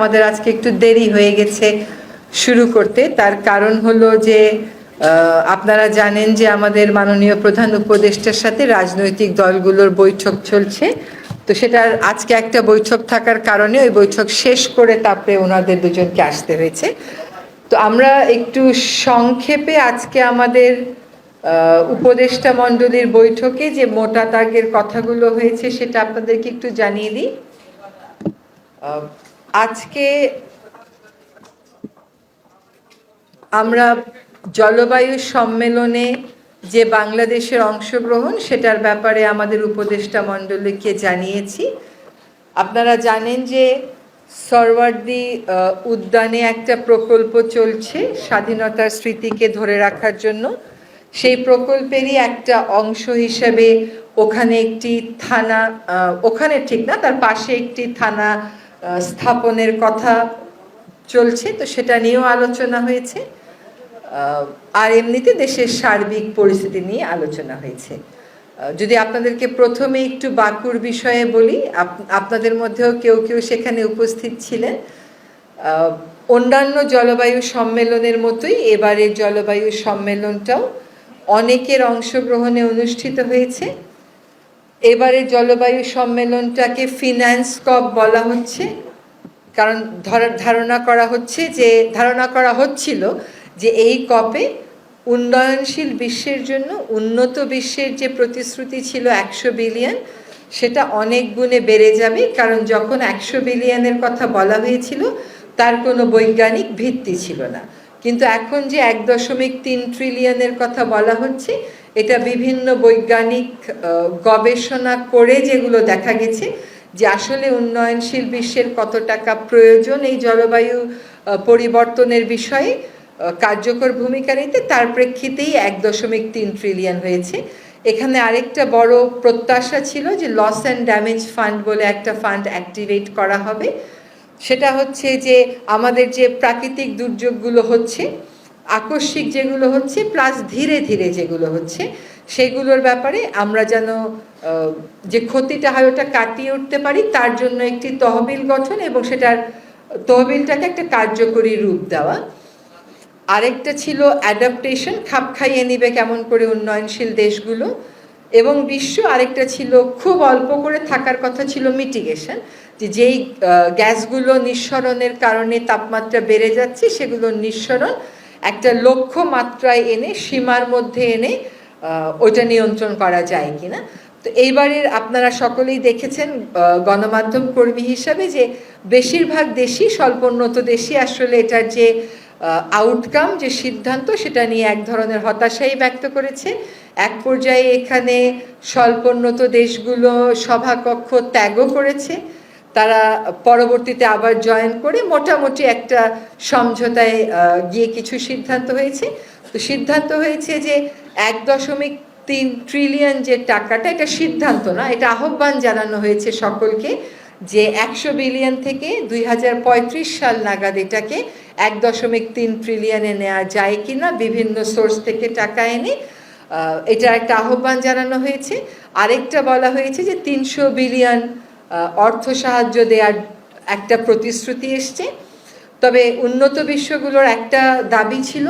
আমাদের আজকে একটু দেরি হয়ে গেছে শুরু করতে। তার কারণ হলো যে আপনারা জানেন যে আমাদের মাননীয় প্রধান উপদেষ্টার সাথে রাজনৈতিক দলগুলোর বৈঠক চলছে। তো সেটার আজকে একটা বৈঠক থাকার কারণে ওই বৈঠক শেষ করে তারপরে ওনাদের দুজনকে আসতে হয়েছে। তো আমরা একটু সংক্ষেপে আজকে আমাদের উপদেষ্টা মণ্ডলীর বৈঠকে যে মোটা দাগের কথাগুলো হয়েছে সেটা আপনাদেরকে একটু জানিয়ে দিই। আজকে আমরা জলবায়ু সম্মেলনে যে বাংলাদেশের অংশগ্রহণ, সেটার ব্যাপারে আমাদের উপদেষ্টা মণ্ডলীকে জানিয়েছি। আপনারা জানেন যে সরওয়ার্দি উদ্যানে একটা প্রকল্প চলছে স্বাধীনতার স্মৃতিকে ধরে রাখার জন্য। সেই প্রকল্পেরই একটা অংশ হিসেবে ওখানে একটি থানা ওখানে ঠিক না, তার পাশে একটি থানা স্থাপনের কথা চলছে, তো সেটা নিয়েও আলোচনা হয়েছে। আর এমনিতে দেশের সার্বিক পরিস্থিতি নিয়ে আলোচনা হয়েছে। যদি আপনাদেরকে প্রথমে একটু বাকুর বিষয়ে বলি, আপ- আপনাদের মধ্যেও কেউ কেউ সেখানে উপস্থিত ছিলেন। অন্যান্য জলবায়ু সম্মেলনের মতোই এবারের জলবায়ু সম্মেলনটাও অনেকের অংশগ্রহণে অনুষ্ঠিত হয়েছে। এবারে জলবায়ু সম্মেলনটাকে ফিনান্স কপ বলা হচ্ছে। কারণ ধরা- ধারণা করা হচ্ছে যে, ধারণা করা হচ্ছিল যে এই কপে উন্নয়নশীল বিশ্বের জন্য উন্নত বিশ্বের যে প্রতিশ্রুতি ছিল একশো বিলিয়ন সেটা অনেক গুণে বেড়ে যাবে। কারণ যখন একশো বিলিয়নের কথা বলা হয়েছিল, তার কোনো বৈজ্ঞানিক ভিত্তি ছিল না। কিন্তু এখন যে এক দশমিক তিন ট্রিলিয়নের কথা বলা হচ্ছে এটা বিভিন্ন বৈজ্ঞানিক গবেষণা করে যেগুলো দেখা গেছে যে আসলে উন্নয়নশীল বিশ্বের কত টাকা প্রয়োজন এই জলবায়ু পরিবর্তনের বিষয়ে কার্যকর ভূমিকা নিতে। তার প্রেক্ষিতেই এক দশমিক তিন ট্রিলিয়ন হয়েছে। এখানে আরেকটা বড় প্রত্যাশা ছিল যে লস অ্যান্ড ড্যামেজ ফান্ড বলে একটা ফান্ড অ্যাক্টিভেট করা হবে। সেটা হচ্ছে যে আমাদের যে প্রাকৃতিক দুর্যোগগুলো হচ্ছে আকস্মিক যেগুলো হচ্ছে প্লাস ধীরে ধীরে যেগুলো হচ্ছে, সেগুলোর ব্যাপারে আমরা যেন যে ক্ষতিটা হয় ওটা কাটিয়ে উঠতে পারি, তার জন্য একটি তহবিল গঠন এবং সেটার তহবিলটাকে একটা কার্যকরী রূপ দেওয়া। আরেকটা ছিল অ্যাডাপ্টেশন খাপ খাইয়ে নিবে কেমন করে উন্নয়নশীল দেশগুলো। এবং বিশ্ব আরেকটা ছিল খুব অল্প করে থাকার কথা ছিল মিটিগেশন যে যেই গ্যাসগুলো নিঃসরণের কারণে তাপমাত্রা বেড়ে যাচ্ছে সেগুলো নিঃসরণ একটা লক্ষ্য মাত্রায় এনে, সীমার মধ্যে এনে ওইটা নিয়ন্ত্রণ করা যায় কিনা। তো এইবারের আপনারা সকলেই দেখেছেন গণমাধ্যম কর্মী হিসাবে যে বেশিরভাগ দেশই স্বল্পোন্নত দেশই আসলে এটার যে আউটকাম যে সিদ্ধান্ত, সেটা নিয়ে এক ধরনের হতাশাই ব্যক্ত করেছে। এক পর্যায়ে এখানে স্বল্পোন্নত দেশগুলো সভাকক্ষ ত্যাগও করেছে। তারা পরবর্তীতে আবার জয়েন করে মোটামুটি একটা সমঝোতায় গিয়ে কিছু সিদ্ধান্ত হয়েছে। তো সিদ্ধান্ত হয়েছে যে এক দশমিক তিন ট্রিলিয়ন যে টাকাটা, এটা সিদ্ধান্ত না, এটা আহ্বান জানানো হয়েছে সকলকে যে একশো বিলিয়ন থেকে দুই হাজার পঁয়ত্রিশ সাল নাগাদ এটাকে এক দশমিক তিন ট্রিলিয়নে নেওয়া যায় কিনা, বিভিন্ন সোর্স থেকে টাকা এনে এটা একটা আহ্বান জানানো হয়েছে। আরেকটা বলা হয়েছে যে তিনশো বিলিয়ন অর্থ সাহায্য দেওয়ার একটা প্রতিশ্রুতি এসছে। তবে উন্নত বিশ্বগুলোর একটা দাবি ছিল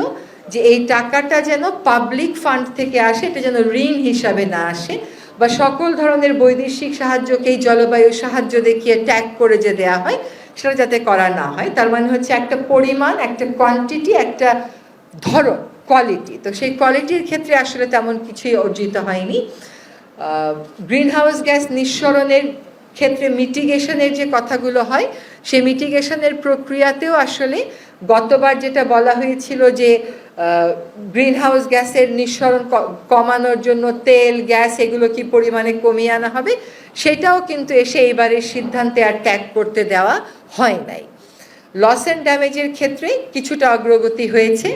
যে এই টাকাটা যেন পাবলিক ফান্ড থেকে আসে, এটা যেন ঋণ হিসাবে না আসে বা সকল ধরনের বৈদেশিক সাহায্যকেই জলবায়ু সাহায্য দেখিয়ে ট্যাগ করে যে দেয়া হয়, সেটা যাতে করা না হয়। তার মানে হচ্ছে একটা পরিমাণ, একটা কোয়ান্টিটি একটা ধরন কোয়ালিটি তো সেই কোয়ালিটির ক্ষেত্রে আসলে তেমন কিছুই অর্জিত হয়নি। গ্রিন হাউস গ্যাস নিঃসরণের ক্ষেত্রে মিটিগেশনের যে কথাগুলো হয় সে মিটিগেশনের প্রক্রিয়াতেও আসলে গতবার যেটা বলা হয়েছিল যে গ্রিন হাউস গ্যাসের নিঃসরণ কমানোর জন্য তেল, গ্যাস এগুলো কি পরিমাণে কমিয়ে আনা হবে, সেটাও কিন্তু এসে এইবারের সিদ্ধান্তে আর ত্যাগ করতে দেওয়া হয় নাই। লস অ্যান্ড ড্যামেজের ক্ষেত্রে কিছুটা অগ্রগতি হয়েছে।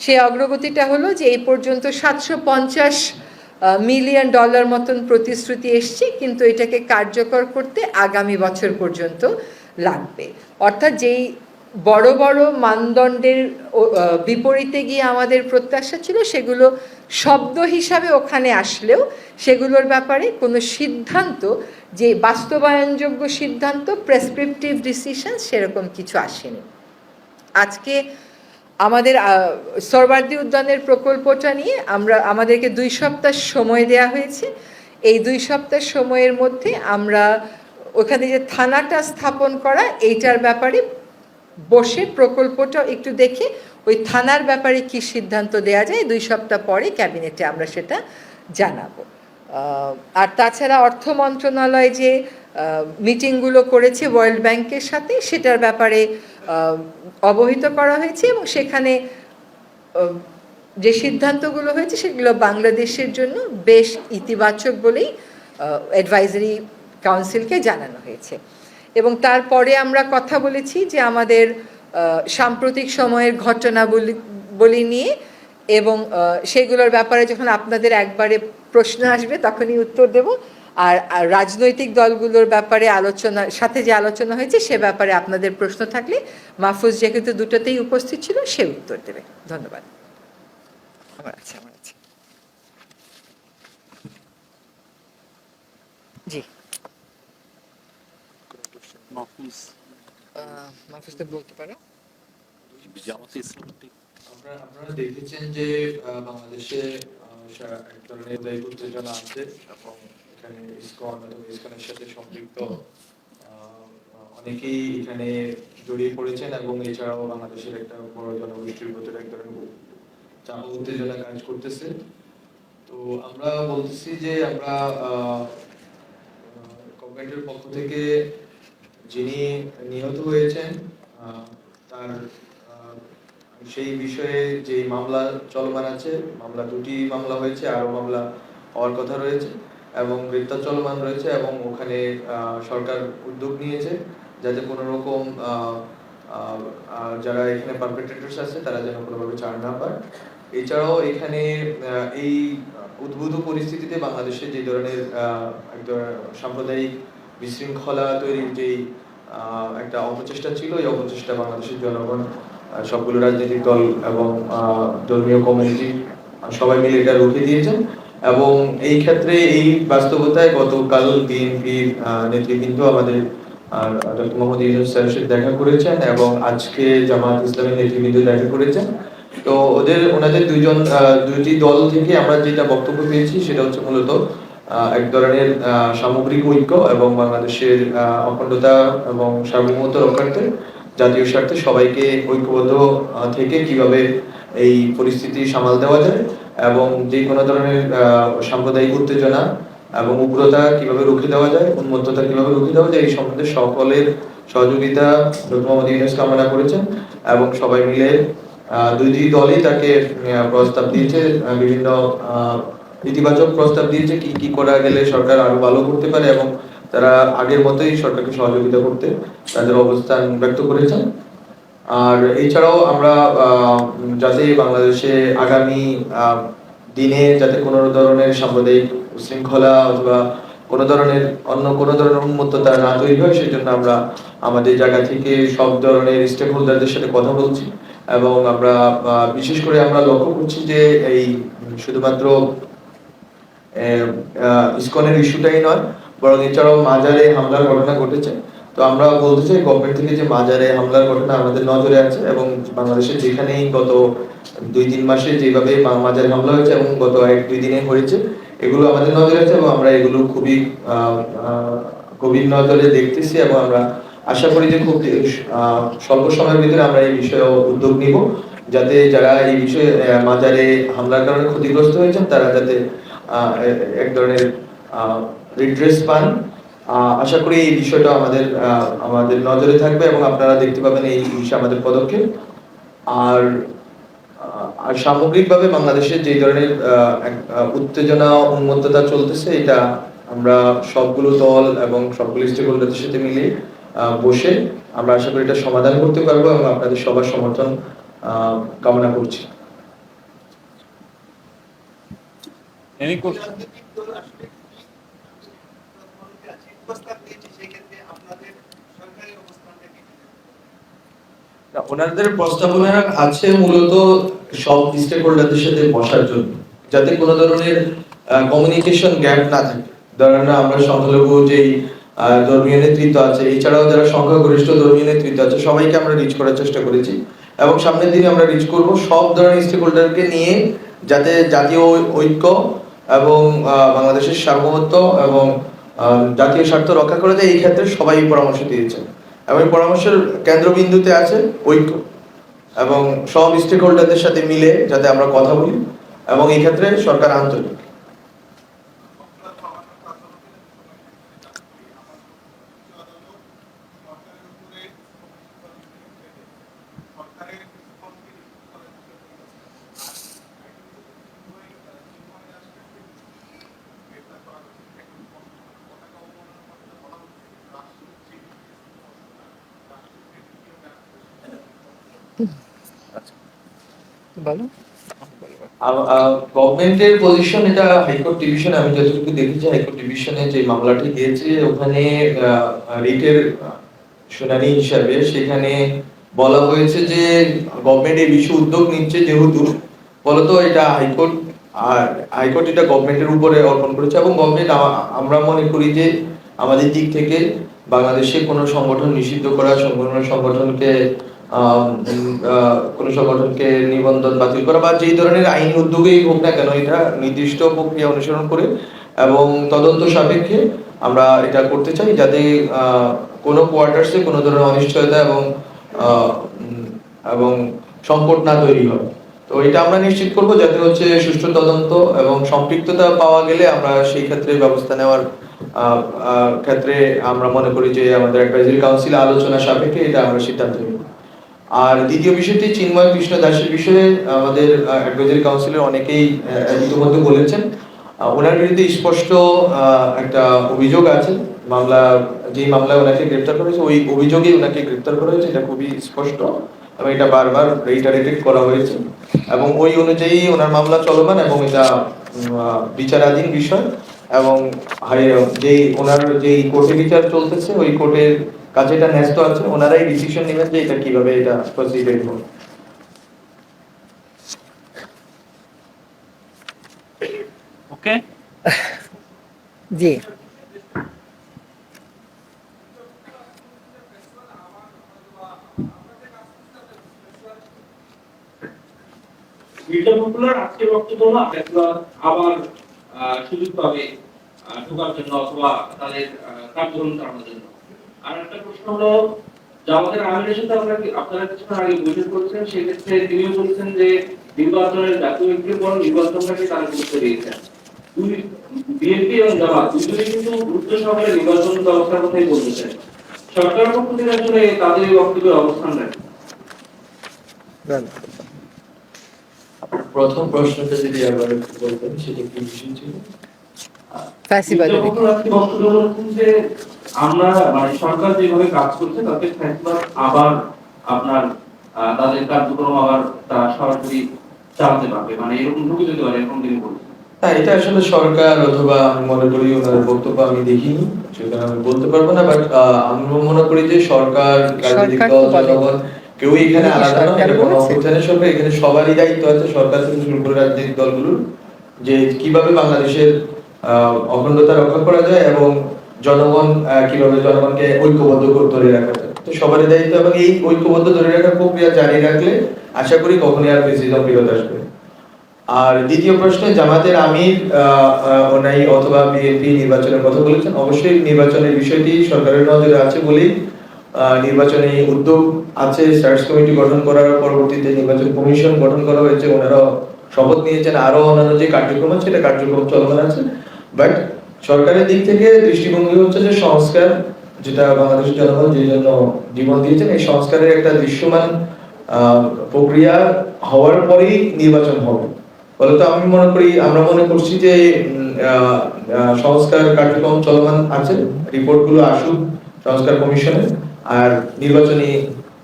সেই অগ্রগতিটা হলো যে, এই পর্যন্ত সাতশো পঞ্চাশ মিলিয়ন ডলার মতন প্রতিশ্রুতি এসছে, কিন্তু এটাকে কার্যকর করতে আগামী বছর পর্যন্ত লাগবে। অর্থাৎ যেই বড় বড় মানদণ্ডের বিপরীতে গিয়ে আমাদের প্রত্যাশা ছিল, সেগুলো শব্দ হিসাবে ওখানে আসলেও সেগুলোর ব্যাপারে কোনো সিদ্ধান্ত, যে বাস্তবায়নযোগ্য সিদ্ধান্ত প্রেসক্রিপটিভ ডিসিশন সেরকম কিছু আসেনি। আজকে আমাদের সরবার্দি উদ্যানের প্রকল্পটা নিয়ে আমরা, আমাদেরকে দুই সপ্তাহ সময় দেয়া হয়েছে। এই দুই সপ্তাহ সময়ের মধ্যে আমরা ওখানে যে থানাটা স্থাপন করা, এইটার ব্যাপারে বসে প্রকল্পটা একটু দেখে ওই থানার ব্যাপারে কি সিদ্ধান্ত দেওয়া যায়, দুই সপ্তাহ পরে ক্যাবিনেটে আমরা সেটা জানাব। আর তাছাড়া অর্থ মন্ত্রণালয় যে মিটিংগুলো করেছে ওয়ার্ল্ড ব্যাংকের সাথে, সেটার ব্যাপারে অবহিত করা হয়েছে এবং সেখানে যে সিদ্ধান্তগুলো হয়েছে সেগুলো বাংলাদেশের জন্য বেশ ইতিবাচক বলেই অ্যাডভাইজারি কাউন্সিলকে জানানো হয়েছে। এবং তারপরে আমরা কথা বলেছি যে আমাদের সাম্প্রতিক সময়ের ঘটনাবলী বলি নিয়ে এবং সেগুলোর ব্যাপারে যখন আপনাদের একবারে প্রশ্ন আসবে তখনই উত্তর দেব। আর রাজনৈতিক দলগুলোর ব্যাপারে আলোচনা সাথে যে আলোচনা হয়েছে সে ব্যাপারে আপনাদের প্রশ্ন থাকলে মাহফুজ যেহেতু দুটোতেই উপস্থিত ছিল সে উত্তর দেবে। ধন্যবাদ। আমার আছে আমার আছে। জি। মাহফুজ। তো বলতে পারো। আপনারা আপনারা দেখেছেন যে বাংলাদেশে এক ধরনের উত্তেজনা আছে এবং এখানে ইসকন এবং ইসকনের সাথে সম্পৃক্ত অনেকেই এখানে জড়িয়ে পড়েছেন এবং এছাড়াও বাংলাদেশের একটা বড় জনগোষ্ঠীর ভিতরে এক ধরনের চাপ উত্তেজনা কাজ করতেছে। তো আমরা বলতেছি যে আমরা গভর্নমেন্টের পক্ষ থেকে যিনি নিহত হয়েছেন তার সেই বিষয়ে যে মামলা চলমান আছে মামলা দুটি মামলা হয়েছে আরও মামলা হওয়ার কথা রয়েছে। এবং গ্রেপ্তার চলমান রয়েছে এবং ওখানে সরকার উদ্যোগ নিয়েছে যাতে কোনো রকম যারা এখানে পারপেট্রেটার্স আছে তারা যেন কোনোভাবে ছাড় না পায়। এছাড়াও এখানে এই উদ্ভূত পরিস্থিতিতে বাংলাদেশে যে ধরনের সাম্প্রদায়িক বিশৃঙ্খলা তৈরির আহ, একটা অপচেষ্টা ছিল এই অপচেষ্টা বাংলাদেশের জনগণ সবগুলো রাজনৈতিক দল এবং ধর্মীয় কমিউনিটি সবাই মিলে এটা রুখে দিয়েছেন। এবং এই ক্ষেত্রে এই বাস্তবতায় গতকাল বিএনপির নেতৃবৃন্দ আমাদের মোহাম্মদ ইউনুস স্যারের সাথে দেখা করেছেন এবং আজকে জামাত ইসলামের নেতৃবৃন্দ দেখা করেছেন। তো ওদের, ওনাদের দুইজন দুইটি দল থেকে আমরা যেটা বক্তব্য পেয়েছি সেটা হচ্ছে মূলত এক ধরনের সামগ্রিক ঐক্য এবং বাংলাদেশের অখণ্ডতা এবং সার্বভৌমত্ব রক্ষার্থে, জাতীয় স্বার্থে সবাইকে ঐক্যবদ্ধ থেকে কীভাবে এই পরিস্থিতি সামাল দেওয়া যায়। এবং যে কোনো ধরনের সাম্প্রদায়িক উত্তেজনা এবং উগ্রতা কীভাবে রুখে দেওয়া যায় উন্মত্ততা কীভাবে রুখে দেওয়া যায় এই সম্বন্ধে সকলের সহযোগিতা ডক্টর ইউনুস কামনা করেছেন এবং সবাই মিলে আহ, দুইটি দলই তাকে প্রস্তাব দিয়েছে বিভিন্ন ইতিবাচক প্রস্তাব দিয়েছে কি কি করা গেলে সরকার আরও ভালো করতে পারে এবং তারা আগের মতোই সরকারকে সহযোগিতা করতে তাদের অবস্থান ব্যক্ত করেছেন। আর এছাড়াও আমরা যাতে বাংলাদেশে আগামী দিনে যাতে কোনো ধরনের সাম্প্রদায়িক শৃঙ্খলা অথবা কোনো ধরনের অন্য কোনো ধরনের উন্মত্ততা না তৈরি হয়, সেই জন্য আমরা আমাদের জায়গা থেকে সব ধরনের স্টেক হোল্ডারদের সাথে কথা বলছি এবং আমরা বিশেষ করে আমরা লক্ষ্য করছি যে এই শুধুমাত্র ইসকনের ইস্যুটাই নয়, বরং এছাড়াও মাজারে হামলার ঘটনা ঘটেছে। তো আমরা বলতে চাই, গভর্নমেন্ট থেকে যে মাজারে হামলার ঘটনা আমাদের নজরে আছে এবং বাংলাদেশে যেখানেই গত দুই, তিন মাসে যেভাবে মাজারে হামলা হয়েছে এবং গত এক, দুই দিনে হয়েছে, এগুলো আমাদের নজরে আছে এবং আমরা এগুলো খুবই গভীর নজরে দেখতেছি এবং আমরা আশা করি যে খুব স্বল্প সময়ের ভিতরে আমরা এই বিষয়ে উদ্যোগ নিব, যাতে যারা এই বিষয়ে মাজারে হামলার কারণে ক্ষতিগ্রস্ত হয়েছেন, তারা যাতে এক ধরনের রিড্রেস পান। আশা করি এই বিষয়টা আমাদের আহ, আমাদের নজরে থাকবে এবং আপনারা দেখতে পাবেন এই বিষয়ে আমাদের পদক্ষেপ। আর আর সামগ্রিকভাবে বাংলাদেশে যে ধরনের আহ, এক- উত্তেজনা উন্মত্ততা চলতেছে এটা আমরা সবগুলো দল এবং সবগুলো স্টেক হোল্ডারদের সাথে মিলে বসে আমরা আশা করি এটা সমাধান করতে পারব এবং আপনাদের সবার সমর্থন আহ, কামনা করছি। এনি কোশ্চেন রাজনৈতিক দল আসলে প্রস্তাব দিয়েছে সেক্ষেত্রে আপনাদের সরকারি অবস্থানটা কি না, ওনাদের প্রস্তাবনা আছে মূলত সব স্টেক হোল্ডারদের সাথে বসার জন্য, যাতে কোনো ধরনের কমিউনিকেশন গ্যাপ না থাকে। ধরেন আমরা সংখ্যালঘু যেই ধর্মীয় নেতৃত্ব আছে, এছাড়াও যারা সংখ্যাগরিষ্ঠ ধর্মীয় নেতৃত্ব আছে, সবাইকে আমরা রিচ করার চেষ্টা করেছি এবং সামনের দিনে আমরা রিচ করব সব ধরনের স্টেক হোল্ডারকে নিয়ে, যাতে জাতীয় ঐক্য এবং বাংলাদেশের সার্বভৌমত্ব এবং জাতীয় স্বার্থ রক্ষা করা যায় এই ক্ষেত্রে সবাই পরামর্শ দিয়েছেন। এবং পরামর্শের কেন্দ্রবিন্দুতে আছে ঐক্য এবং সব স্টেক হোল্ডারদের সাথে মিলে যাতে আমরা কথা বলি এবং এই ক্ষেত্রে সরকার আন্তরিক। বলো। গভর্নমেন্টের পজিশন এটা হাইকোর্ট ডিভিশন আমি যতটুকু দেখেছি, হাইকোর্ট ডিভিশনে যে মামলাটি গিয়েছে ওখানে রিটের শুনানি হিসাবে সেখানে বলা হয়েছে যে গভর্নমেন্ট এই বিষয়ে উদ্যোগ নিচ্ছে যেহেতু বলতো এটা হাইকোর্ট, আর হাইকোর্ট এটা গভর্নমেন্টের উপরে অর্পণ করেছে এবং গভর্নমেন্ট আমরা মনে করি যে আমাদের দিক থেকে বাংলাদেশে কোনো সংগঠন নিষিদ্ধ করা কোনো সংগঠনকে কোনো সংগঠনকে নিবন্ধন বাতিল করা বা যেই ধরনের আইনি উদ্যোগেই হোক না কেন এটা নির্দিষ্ট প্রক্রিয়া অনুসরণ করে এবং তদন্ত সাপেক্ষে আমরা এটা করতে চাই যাতে কোনো কোয়ার্টার্সে কোনো ধরনের অনিশ্চয়তা এবং এবং সংকট না তৈরি হয়। তো এটা আমরা নিশ্চিত করব যাতে হচ্ছে সুষ্ঠু তদন্ত এবং সম্পৃক্ততা পাওয়া গেলে আমরা সেই ক্ষেত্রে ব্যবস্থা নেওয়ার ক্ষেত্রে আমরা মনে করি যে আমাদের অ্যাডভাইজারি কাউন্সিল আলোচনা সাপেক্ষে এটা আমরা সিদ্ধান্ত নেব। আর দ্বিতীয় বিষয়টি চিন্ময় কৃষ্ণ দাসের বিষয়ে আমাদের অ্যাডভাইজারি কাউন্সিলের অনেকেই ইতিমধ্যে বলেছেন। ওনার বিরুদ্ধে স্পষ্ট একটা অভিযোগ আছে। মামলা, যেই মামলায় ওনাকে গ্রেপ্তার করা হয়েছে, ওই অভিযোগেই ওনাকে গ্রেপ্তার করা হয়েছে। এটা খুবই স্পষ্ট এবং এটা বারবার রেইটারেটেড করা হয়েছে। এবং ওই অনুযায়ী ওনার মামলা চলমান এবং এটা বিচারাধীন বিষয়। এবং যেই ওনার, যেই কোর্টে বিচার চলতেছে, ওই কোর্টের কাছে এটা ন্যস্ত আছে ওনারাই ডিসিশন নেবেন যে এটা কীভাবে এটা প্রসিডেড হবে ওকে জি। মির্জা পপুলার আজকে বক্তব্য না আবার আহ, সুযোগ পাবে ঢোকার জন্য অথবা তাদের কার্যক্রম চালানোর জন্য। আর একটা প্রশ্ন হলো যে আমাদের আমিরের সাথে আপনারা কি- আপনারা কিছুক্ষণ আগে বৈঠক করেছেন সেক্ষেত্রে তিনিও বলছেন যে নির্বাচনের জাতীয় ঐক্যের পর নির্বাচনটাকে তারা গুরুত্ব দিয়েছেন। দুই বিএনপি এবং জামাত দুজনেই কিন্তু গুরুত্ব সহকারে নির্বাচন ব্যবস্থার কথাই বলতেছেন সরকারের পক্ষ থেকে আসলে তাদের এই বক্তব্যের অবস্থান নেই প্রথম প্রশ্নটা যদি আবার একটু বলতেন সেটা কি বিষয় ছিল ফ্যাসিবাদের মির্জা ফখরুল আজকে বক্তব্য বলেছেন যে আমরা মানে সরকার যেভাবে কাজ করছে তাতে ফ্যাসিবাদ আবার আপনার তাদের কার্যক্রম আবার তারা সরাসরি চালাতে পারবে। মানে এরকম ঢুকে যেতে পারে এরকম তিনি বলছেন। হ্যাঁ এটা আসলে সরকার অথবা আমি মনে করি ওনার বক্তব্য আমি দেখিনি সেখানে আমি বলতে পারব না বাট আমি মনে করি যে সরকার রাজনৈতিক দল জনগণ কেউ এখানে আলাদা নয় এটা কোনো? অভ্যুত্থানের এখানে সবারই দায়িত্ব আছে সরকার থেকে শুরু করে রাজনৈতিক দলগুলোর যে কীভাবে বাংলাদেশের অখণ্ডতা রক্ষা করা যায় এবং জনগণ কীভাবে জনগণকে ঐক্যবদ্ধ করে ধরে রাখা যায়। তো সবারই দায়িত্ব এবং এই ঐক্যবদ্ধ ধরে রাখার প্রক্রিয়া জারি রাখলে আশা করি কখনই আর ফেসিজম বিরোধ আসবে আর দ্বিতীয় প্রশ্নে, জামাতের আমির ওনাই অথবা বিএনপি নির্বাচনের কথা বলেছেন। অবশ্যই নির্বাচনের বিষয়টি সরকারের নজরে আছে বলেই নির্বাচনী উদ্যোগ আছে। সার্চ কমিটি গঠন করার পরবর্তীতে নির্বাচন কমিশন গঠন করা হয়েছে। ওনারা শপথ নিয়েছেন। আরও অন্যান্য যে কার্যক্রম আছে, সেটা কার্যক্রম চলমান আছে। বাট সরকারের দিক থেকে দৃষ্টিভঙ্গি হচ্ছে যে সংস্কার, যেটা বাংলাদেশের জনগণ যে জন্য জীবন দিয়েছেন, এই সংস্কারের একটা দৃশ্যমান প্রক্রিয়া হওয়ার পরেই নির্বাচন হবে। ফলত আমি মনে করি, আমরা মনে করছি যে সংস্কার কার্যক্রম চলমান আছে রিপোর্টগুলো আসুক সংস্কার কমিশনে, আর নির্বাচনী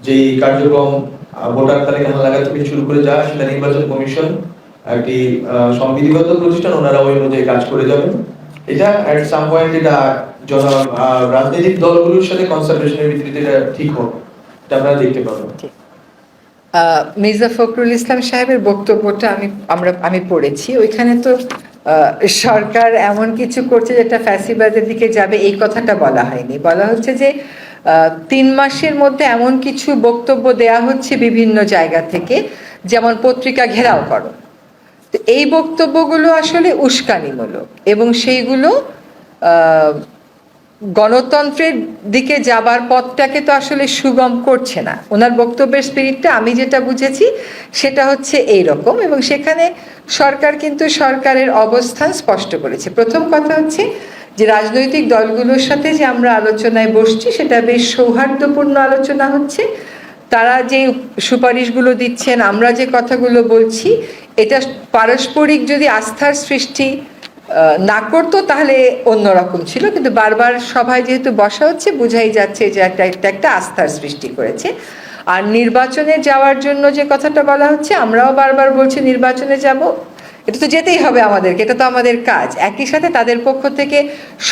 যেই কার্যক্রম ভোটার তালিকা হালাকা থেকে শুরু করে যা সেটা নির্বাচন কমিশন একটি সংবিধিগত প্রতিষ্ঠান, ওনারা ওই অনুযায়ী কাজ করে যাবেন। এটা এট সাম পয়েন্ট এটা জন রাজনৈতিক দলগুলোর সাথে কনসালটেশনের ভিত্তিতে এটা ঠিক হবে। এটা আপনারা দেখতে পাবেন। মির্জা ফখরুল ইসলাম সাহেবের বক্তব্যটা আমি, আমরা, আমি পড়েছি। ওইখানে তো সরকার এমন কিছু করছে যেটা ফ্যাসিবাদের দিকে যাবে, এই কথাটা বলা হয়নি। বলা হচ্ছে যে তিন মাসের মধ্যে এমন কিছু বক্তব্য দেয়া হচ্ছে বিভিন্ন জায়গা থেকে। যেমন পত্রিকা ঘেরাও করো। তো এই বক্তব্যগুলো আসলে উস্কানিমূলক এবং সেইগুলো গণতন্ত্রের দিকে যাবার পথটাকে তো আসলে সুগম করছে না। ওনার বক্তব্যের স্পিরিটটা আমি যেটা বুঝেছি সেটা হচ্ছে এই রকম এবং সেখানে সরকার কিন্তু সরকারের অবস্থান স্পষ্ট করেছে। প্রথম কথা হচ্ছে যে রাজনৈতিক দলগুলোর সাথে যে আমরা আলোচনায় বসছি সেটা বেশ সৌহার্দ্যপূর্ণ আলোচনা হচ্ছে। তারা যে সুপারিশগুলো দিচ্ছেন, আমরা যে কথাগুলো বলছি, এটা পারস্পরিক যদি আস্থার সৃষ্টি না করতো তাহলে অন্যরকম ছিল। কিন্তু বারবার সভায় যেহেতু বসা হচ্ছে, বোঝাই যাচ্ছে যে একটা একটা একটা আস্থার সৃষ্টি করেছে। আর নির্বাচনে যাওয়ার জন্য যে কথাটা বলা হচ্ছে, আমরাও বারবার বলছি নির্বাচনে যাব। এটা তো যেতেই হবে আমাদেরকে, এটা তো আমাদের কাজ। একই সাথে তাদের পক্ষ থেকে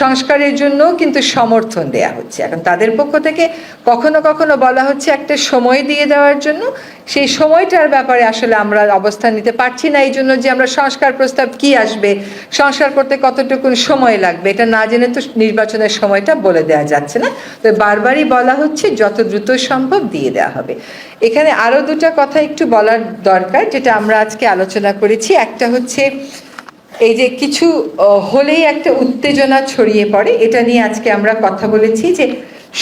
সংস্কারের জন্য কিন্তু সমর্থন দেয়া হচ্ছে। এখন তাদের পক্ষ থেকে কখনো কখনো বলা হচ্ছে একটা সময় দিয়ে দেওয়ার জন্য সেই সময়টার ব্যাপারে আসলে আমরা অবস্থান নিতে পারছি না। এই জন্য যে আমরা সংস্কার প্রস্তাব কি আসবে, সংস্কার করতে কতটুকু সময় লাগবে, এটা না জেনে তো নির্বাচনের সময়টা বলে দেওয়া যাচ্ছে না। তো বারবারই বলা হচ্ছে, যত দ্রুত সম্ভব দিয়ে দেওয়া হবে। এখানে আরও দুটো কথা একটু বলার দরকার, যেটা আমরা আজকে আলোচনা করেছি। একটা হচ্ছে, এই যে কিছু হলেই একটা উত্তেজনা ছড়িয়ে পড়ে, এটা নিয়ে আজকে আমরা কথা বলেছি যে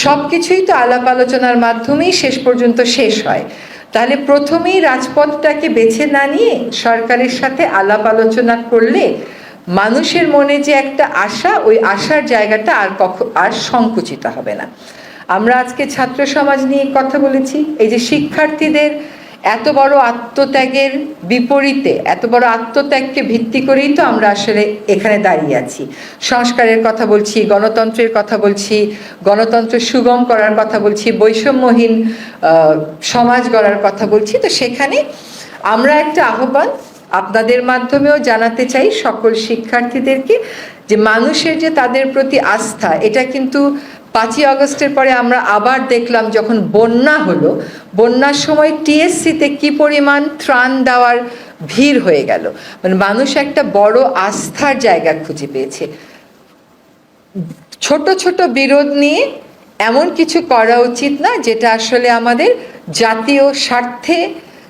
সব কিছুই তো আলাপ আলোচনার মাধ্যমেই শেষ পর্যন্ত শেষ হয়। তাহলে প্রথমেই রাজপথটাকে বেছে না নিয়ে সরকারের সাথে আলাপ আলোচনা করলে মানুষের মনে যে একটা আশা, ওই আশার জায়গাটা আর কখ আর সংকুচিত হবে না। আমরা আজকে ছাত্র সমাজ নিয়ে কথা বলেছি। এই যে শিক্ষার্থীদের এত বড় আত্মত্যাগের বিপরীতে, এত বড় আত্মত্যাগকে ভিত্তি করেই তো আমরা আসলে এখানে দাঁড়িয়ে আছি। সংস্কারের কথা বলছি, গণতন্ত্রের কথা বলছি, গণতন্ত্র সুগম করার কথা বলছি, বৈষম্যহীন সমাজ গড়ার কথা বলছি। তো সেখানে আমরা একটা আহ্বান আপনাদের মাধ্যমেও জানাতে চাই সকল শিক্ষার্থীদেরকে যে মানুষের যে তাদের প্রতি আস্থা, এটা কিন্তু পাঁচই আগস্টের পরে আমরা আবার দেখলাম যখন বন্যা হলো, বন্যার সময় টিএসসিতে কি পরিমাণ ত্রাণ দেওয়ার ভিড় হয়ে গেল। মানে মানুষ একটা বড় আস্থার জায়গা খুঁজে পেয়েছে। ছোট ছোট বিরোধ নিয়ে এমন কিছু করা উচিত না, যেটা আসলে আমাদের জাতীয় স্বার্থে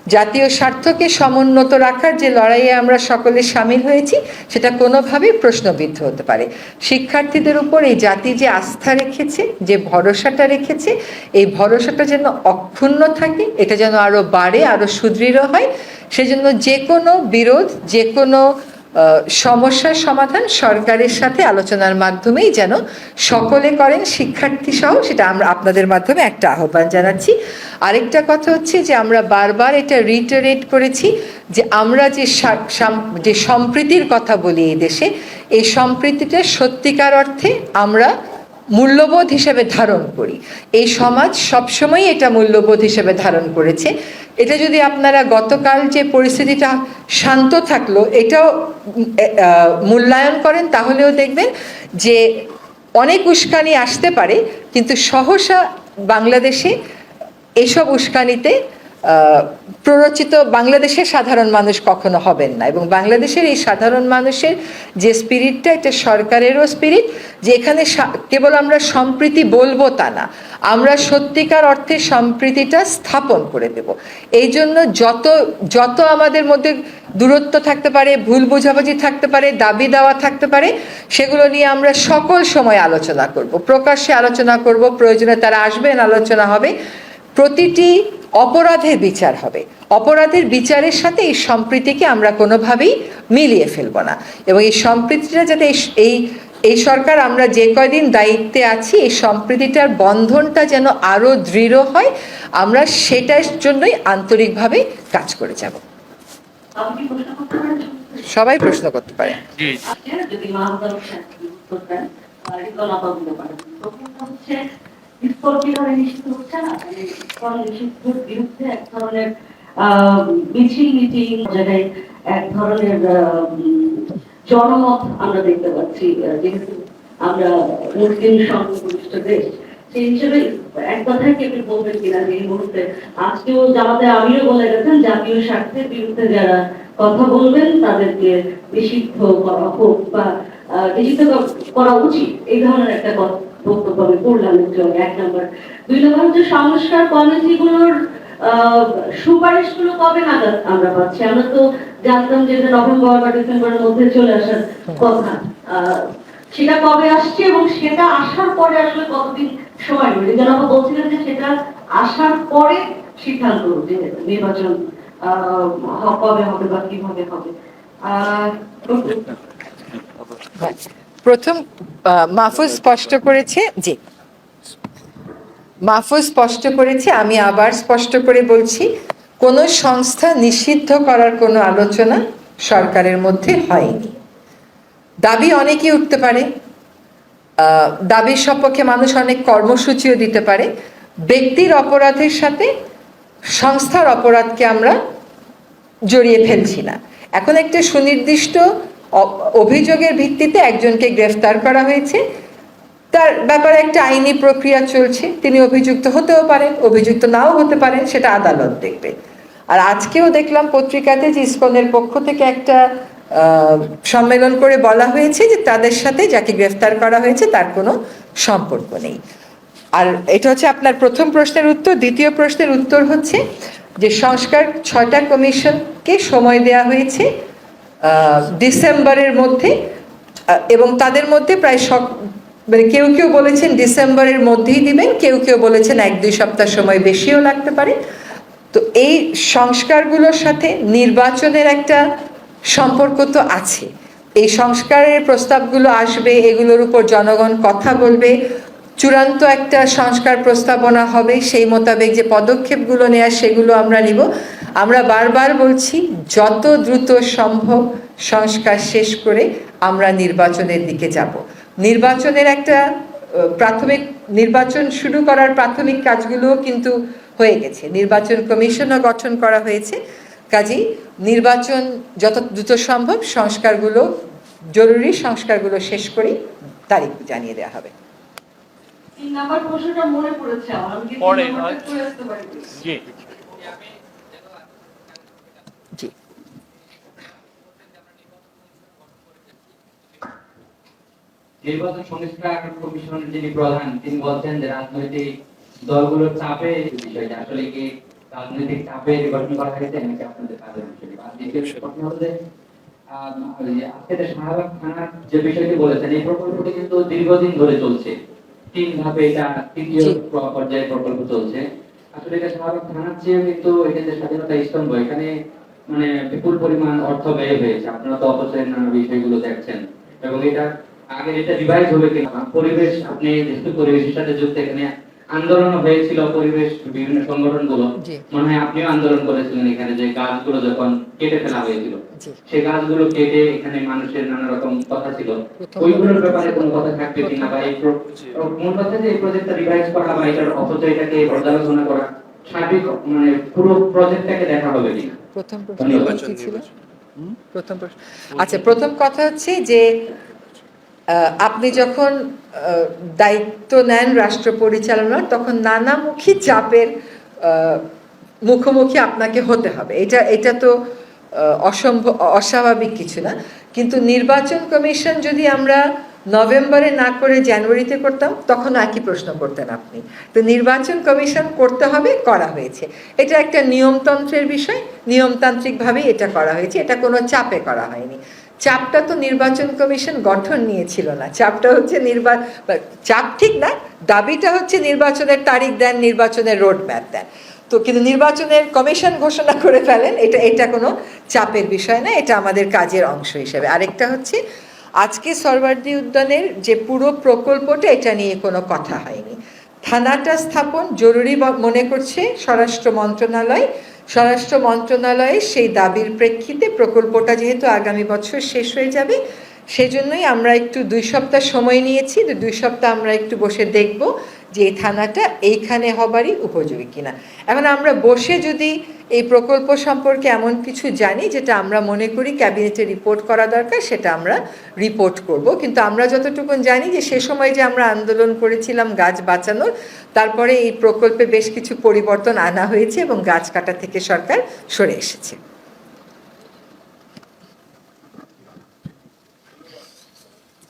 জাতীয় স্বার্থকে সমুন্নত রাখার যে লড়াইয়ে আমরা সকলে সামিল হয়েছি, সেটা কোনোভাবেই প্রশ্নবিদ্ধ হতে পারে। শিক্ষার্থীদের উপর এই জাতি যে আস্থা রেখেছে, যে ভরসাটা রেখেছে, এই ভরসাটা যেন অক্ষুণ্ণ থাকে, এটা যেন আরও বাড়ে আরও সুদৃঢ় হয়, সেজন্য যে কোনো বিরোধ, যে কোনো সমস্যার সমাধান সরকারের সাথে আলোচনার মাধ্যমেই যেন সকলে করেন, শিক্ষার্থী সহ, সেটা আমরা আপনাদের মাধ্যমে একটা আহ্বান জানাচ্ছি। আরেকটা কথা হচ্ছে যে আমরা বারবার এটা রিটারেট করেছি যে আমরা যে যে সম্প্রীতির কথা বলি এই দেশে, এই সম্প্রীতিটা সত্যিকার অর্থে আমরা মূল্যবোধ হিসেবে ধারণ করি। এই সমাজ সবসময় এটা মূল্যবোধ হিসেবে ধারণ করেছে। এটা যদি আপনারা গতকাল যে পরিস্থিতিটা শান্ত থাকল, এটাও মূল্যায়ন করেন, তাহলেও দেখবেন যে অনেক উস্কানি আসতে পারে, কিন্তু সহসা বাংলাদেশে এসব উস্কানিতে প্ররোচিত বাংলাদেশের সাধারণ মানুষ কখনো হবেন না এবং বাংলাদেশের এই সাধারণ মানুষের যে স্পিরিটটা এটা সরকারেরও স্পিরিট যে এখানে কেবল আমরা সম্প্রীতি বলব তা না, আমরা সত্যিকার অর্থে সম্প্রীতিটা স্থাপন করে দেব। এই জন্য যত যত আমাদের মধ্যে দূরত্ব থাকতে পারে, ভুল বোঝাবুঝি থাকতে পারে, দাবি দেওয়া থাকতে পারে, সেগুলো নিয়ে আমরা সকল সময় আলোচনা করব, প্রকাশ্যে আলোচনা করব, প্রয়োজনে তারা আসবেন, আলোচনা হবে। প্রতিটি অপরাধের বিচার হবে। অপরাধের বিচারের সাথে এই সম্প্রীতিকে আমরা কোনোভাবেই মিলিয়ে ফেলব না। এবং এই সম্প্রীতিটা যাতে এই- এই সরকার আমরা যে কয়দিন দায়িত্বে আছি এই সম্প্রীতিটার বন্ধনটা যেন আরও দৃঢ় হয় আমরা সেটার জন্যই আন্তরিকভাবে কাজ করে যাব। আমি কি প্রশ্ন করতে পারি? সবাই প্রশ্ন করতে পারে যদি এক জনমত আমরা দেখতে পাচ্ছি যেহেতু আমরা মুসলিম সংখ্যাগরিষ্ঠ দেশ সেই হিসেবে এক কথায় কি আপনি বলবেন কিনা? যে এই মুহূর্তে আজকেও জামাতে আমিও বলে গেছেন, জাতীয় স্বার্থের বিরুদ্ধে যারা কথা বলবেন, তাদেরকে নিষিদ্ধ করা হোক বা নিষিদ্ধ করা উচিত, এই ধরনের একটা কথা- বক্তব্য করলাম একটু এক নম্বর। দুই নম্বর হচ্ছে সংস্কার কমিটিগুলোর সুপারিশগুলো কবে নাগাদ আমরা পাচ্ছি? আমরা তো জানতাম যে নভেম্বর বা ডিসেম্বরের মধ্যে চলে আসার কথা। সেটা কবে আসছে এবং সেটা আসার পরে আসলে কতদিন সময় নেবে? জনাবা বলছিলেন যে সেটা আসার পরে সিদ্ধান্ত যে নির্বাচন কবে হবে বা কীভাবে হবে। আহ, প্রথম মাহফুজ স্পষ্ট করেছে, জি। মাহফুজ স্পষ্ট করেছে, আমি আবার স্পষ্ট করে বলছি, কোনো সংস্থা নিষিদ্ধ করার কোনো আলোচনা সরকারের মধ্যে হয়নি। দাবি অনেকেই উঠতে পারে দাবির সপক্ষে মানুষ অনেক কর্মসূচিও দিতে পারে। ব্যক্তির অপরাধের সাথে সংস্থার অপরাধকে আমরা জড়িয়ে ফেলছি না। এখন একটা সুনির্দিষ্ট অভিযোগের ভিত্তিতে একজনকে গ্রেফতার করা হয়েছে। তার ব্যাপারে একটা আইনি প্রক্রিয়া চলছে। তিনি অভিযুক্ত হতেও পারেন, অভিযুক্ত নাও হতে পারেন, সেটা আদালত দেখবে। আর আজকেও দেখলাম পত্রিকাতে যে ইসকনের পক্ষ থেকে একটা সম্মেলন করে বলা হয়েছে যে তাদের সাথে যাকে গ্রেফতার করা হয়েছে তার কোনো সম্পর্ক নেই। আর এটা হচ্ছে আপনার প্রথম প্রশ্নের উত্তর। দ্বিতীয় প্রশ্নের উত্তর হচ্ছে যে সংস্কার ছয়টা কমিশনকে সময় দেওয়া হয়েছে। ডিসেম্বরের মধ্যে এবং তাদের মধ্যে প্রায় সব মানে কেউ কেউ বলেছেন ডিসেম্বরের মধ্যেই দিবেন, কেউ কেউ বলেছেন এক দুই সপ্তাহ সময় বেশিও লাগতে পারে। তো এই সংস্কারগুলোর সাথে নির্বাচনের একটা সম্পর্ক তো আছে। এই সংস্কারের প্রস্তাবগুলো আসবে, এগুলোর উপর জনগণ কথা বলবে। চূড়ান্ত একটা সংস্কার প্রস্তাবনা হবে, সেই মোতাবেক যে পদক্ষেপগুলো নেওয়া সেগুলো আমরা নিব। আমরা বারবার বলছি যত দ্রুত সম্ভব সংস্কার শেষ করে আমরা নির্বাচনের দিকে যাব। নির্বাচনের একটা প্রাথমিক নির্বাচন শুরু করার প্রাথমিক কাজগুলোও কিন্তু হয়ে গেছে। নির্বাচন কমিশনও গঠন করা হয়েছে। কাজেই নির্বাচন যত দ্রুত সম্ভব সংস্কারগুলো জরুরি সংস্কারগুলো শেষ করেই তারিখ জানিয়ে দেওয়া হবে। তিন নাম্বার প্রশ্নটা মনে পড়েছে আমার আমি কি তিন পরে, নাম্বারটা আচ্ছা। করে আসতে পারি জি জি নির্বাচন সংস্কার কমিশনের যিনি প্রধান তিনি বলছেন যে রাজনৈতিক দলগুলোর চাপে বিষয়টা আসলে কি রাজনৈতিক চাপে নির্বাচন করা হয়েছে নাকি আপনাদের কাজের বিষয়টি? আর দ্বিতীয় প্রশ্ন হলো যে আম, ওই যে আজকে শাহবাগ থানার যে বিষয়টি বলেছেন এই প্রকল্পটি কিন্তু দীর্ঘদিন ধরে চলছে। তিন ধাপে এটা তৃতীয় পর্যায়ে প্রকল্প চলছে। আসলে এটা শাহবাগ থানার চেয়ে কিন্তু এটা যে স্বাধীনতা স্তম্ভ এখানে মানে বিপুল পরিমাণ অর্থ ব্যয় হয়েছে। আপনারা তো অপচয়ের নানা বিষয়গুলো দেখছেন। এবং এটা আগে এটা রিভাইজ হবে কিনা পরিবেশ আপনি যেহেতু পরিবেশের সাথে যুক্ত এখানে আন্দোলন হয়েছিল পরিবেশ বিভিন্ন সংগঠনগুলো মনে হয় আপনিও আন্দোলন করেছিলেন এখানে যে গাছগুলো যখন কেটে ফেলা হয়েছিল। সেই গাছগুলো কেটে এখানে মানুষের নানা রকম কথা ছিল। ওইগুলোর ব্যাপারে কোনো কথা থাকবে কিনা বা এই মূল কথা যে এই প্রজেক্টটা রিভাইজ করা বা এটার অপচয়টাকে পর্যালোচনা করা সার্বিক মানে পুরো প্রজেক্টটাকে দেখা হবে কিনা। প্রথম প্রশ্ন ধন্যবাদ। কি ছিল? প্রথম প্রশ্ন। আচ্ছা প্রথম কথা হচ্ছে যে আপনি যখন দায়িত্ব নেন রাষ্ট্র পরিচালনার, তখন নানামুখী চাপের মুখোমুখি আপনাকে হতে হবে। এটা এটা তো অসম্ভব অস্বাভাবিক কিছু না। কিন্তু নির্বাচন কমিশন যদি আমরা নভেম্বরে না করে জানুয়ারিতে করতাম, তখন একই প্রশ্ন করতেন আপনি? তো নির্বাচন কমিশন করতে হবে, করা হয়েছে। এটা একটা নিয়মতন্ত্রের বিষয়। নিয়মতান্ত্রিকভাবেই এটা করা হয়েছে। এটা কোনো চাপে করা হয়নি। চাপটা তো নির্বাচন কমিশন গঠন নিয়েছিল না। চাপটা হচ্ছে নির্বা চাপ ঠিক না, দাবিটা হচ্ছে নির্বাচনের তারিখ দেন, নির্বাচনের রোড ম্যাপ দেন। তো কিন্তু নির্বাচনের কমিশন ঘোষণা করে ফেলেন, এটা এটা কোনো চাপের বিষয় না, এটা আমাদের কাজের অংশ হিসেবে। আরেকটা হচ্ছে, আজকে সরওয়ার্দী উদ্যানের যে পুরো প্রকল্পটা, এটা নিয়ে কোনো কথা হয়নি। থানাটা স্থাপন জরুরি মনে করছে স্বরাষ্ট্র মন্ত্রণালয় স্বরাষ্ট্র মন্ত্রণালয়ে সেই দাবির প্রেক্ষিতে প্রকল্পটা যেহেতু আগামী বছর শেষ হয়ে যাবে সেই জন্যই আমরা একটু দুই সপ্তাহ সময় নিয়েছি দুই সপ্তাহ আমরা একটু বসে দেখব যে এই থানাটা এইখানে হবারই উপযোগী কিনা। এখন আমরা বসে যদি এই প্রকল্প সম্পর্কে এমন কিছু জানি, যেটা আমরা মনে করি ক্যাবিনেটে রিপোর্ট করা দরকার, সেটা আমরা রিপোর্ট করব। কিন্তু আমরা যতটুকু জানি যে সে সময় যে আমরা আন্দোলন করেছিলাম গাছ বাঁচানোর, তারপরে এই প্রকল্পে বেশ কিছু পরিবর্তন আনা হয়েছে এবং গাছ কাটা থেকে সরকার সরে এসেছে এই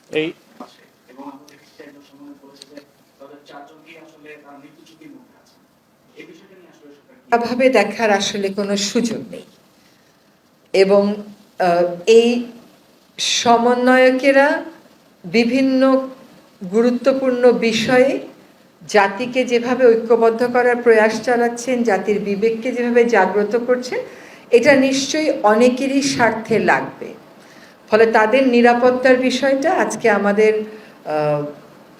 এবং আমাদের খ্রিস্টানরা সময় বলেছে যে তাদের চারজনকেই আসলে তারা মৃত্যু ঝুঁকির মুখে আছে এই বিষয়টা নিয়ে আসলে সরকার কি? ভাবে দেখার আসলে কোনো সুযোগ নেই। এবং এই সমন্বয়কেরা বিভিন্ন গুরুত্বপূর্ণ বিষয়ে জাতিকে যেভাবে ঐক্যবদ্ধ করার প্রয়াস চালাচ্ছেন জাতির বিবেককে যেভাবে জাগ্রত করছেন এটা নিশ্চয়ই অনেকেরই স্বার্থে লাগবে। ফলে তাদের নিরাপত্তার বিষয়টা আজকে আমাদের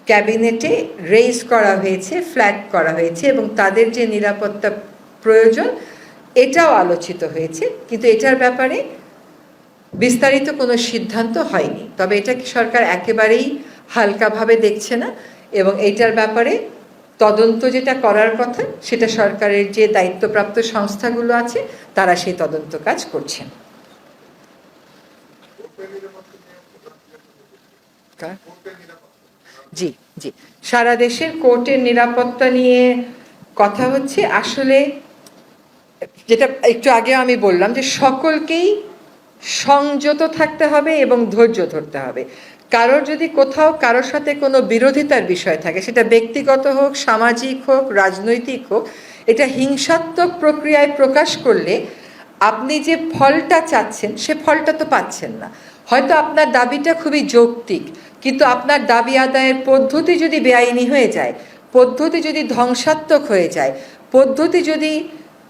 ক্যাবিনেটে রেজ করা হয়েছে ফ্ল্যাগ করা হয়েছে এবং তাদের যে নিরাপত্তা প্রয়োজন এটাও আলোচিত হয়েছে কিন্তু এটার ব্যাপারে বিস্তারিত কোনো সিদ্ধান্ত হয়নি তবে এটা সরকার একেবারেই হালকাভাবে দেখছে না এবং এটার ব্যাপারে তদন্ত যেটা করার কথা, সেটা সরকারের যে দায়িত্বপ্রাপ্ত সংস্থাগুলো আছে, তারা সেই তদন্ত কাজ করছেন কার? জি জি। সারা দেশের কোর্টের নিরাপত্তা নিয়ে কথা হচ্ছে। আসলে যেটা একটু আগে আমি বললাম যে সকলকেই সংযত থাকতে হবে এবং ধৈর্য ধরতে হবে। কারোর যদি কোথাও কারোর সাথে কোনো বিরোধিতার বিষয় থাকে, সেটা ব্যক্তিগত হোক, সামাজিক হোক, রাজনৈতিক হোক, এটা হিংসাত্মক প্রক্রিয়ায় প্রকাশ করলে আপনি যে ফলটা চাচ্ছেন, সে ফলটা তো পাচ্ছেন না। হয়তো আপনার দাবিটা খুবই যৌক্তিক, কিন্তু আপনার দাবি আদায়ের পদ্ধতি যদি বেআইনি হয়ে যায়, পদ্ধতি যদি ধ্বংসাত্মক হয়ে যায়, পদ্ধতি যদি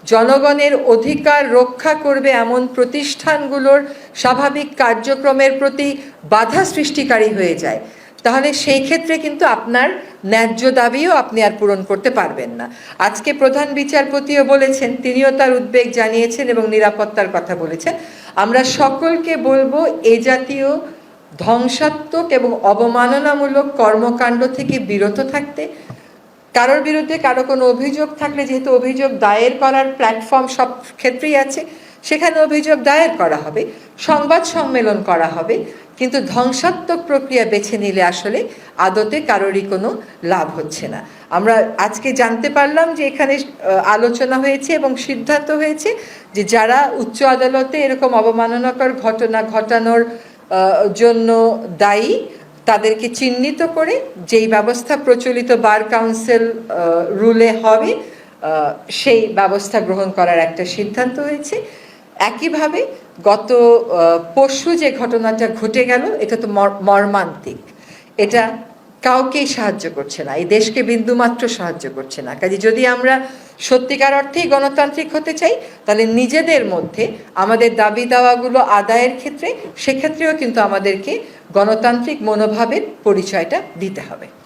জনগণের অধিকার রক্ষা করবে এমন প্রতিষ্ঠানগুলোর স্বাভাবিক কার্যক্রমের প্রতি বাধা সৃষ্টিকারী হয়ে যায়, তাহলে সেই ক্ষেত্রে কিন্তু আপনার ন্যায্য দাবিও আপনি আর পূরণ করতে পারবেন না। আজকে প্রধান বিচারপতিও বলেছেন, তিনিও তার উদ্বেগ জানিয়েছেন এবং নিরাপত্তার কথা বলেছেন। আমরা সকলকে বলব এ জাতীয় ধ্বংসাত্মক এবং অবমাননামূলক কর্মকাণ্ড থেকে বিরত থাকতে। কারোর বিরুদ্ধে কারও কোনো অভিযোগ থাকলে, যেহেতু অভিযোগ দায়ের করার প্ল্যাটফর্ম সব ক্ষেত্রেই আছে, সেখানে অভিযোগ দায়ের করা হবে, সংবাদ সম্মেলন করা হবে। কিন্তু ধ্বংসাত্মক প্রক্রিয়া বেছে নিলে আসলে আদতে কারোরই কোনো লাভ হচ্ছে না। আমরা আজকে জানতে পারলাম যে এখানে আলোচনা হয়েছে এবং সিদ্ধান্ত হয়েছে যে যারা উচ্চ আদালতে এরকম অবমাননাকর ঘটনা ঘটানোর জন্য দায়ী, তাদেরকে চিহ্নিত করে যেই ব্যবস্থা প্রচলিত বার কাউন্সিল রুলে হবে সেই ব্যবস্থা গ্রহণ করার একটা সিদ্ধান্ত হয়েছে। একইভাবে গত পরশু যে ঘটনাটা ঘটে গেল, এটা তো মর- মর্মান্তিক। এটা কাউকেই সাহায্য করছে না, এই দেশকে বিন্দুমাত্র সাহায্য করছে না। কাজে যদি আমরা সত্যিকার অর্থেই গণতান্ত্রিক হতে চাই, তাহলে নিজেদের মধ্যে আমাদের দাবি দাওয়াগুলো আদায়ের ক্ষেত্রে, সেক্ষেত্রেও কিন্তু আমাদেরকে গণতান্ত্রিক মনোভাবের পরিচয়টা দিতে হবে।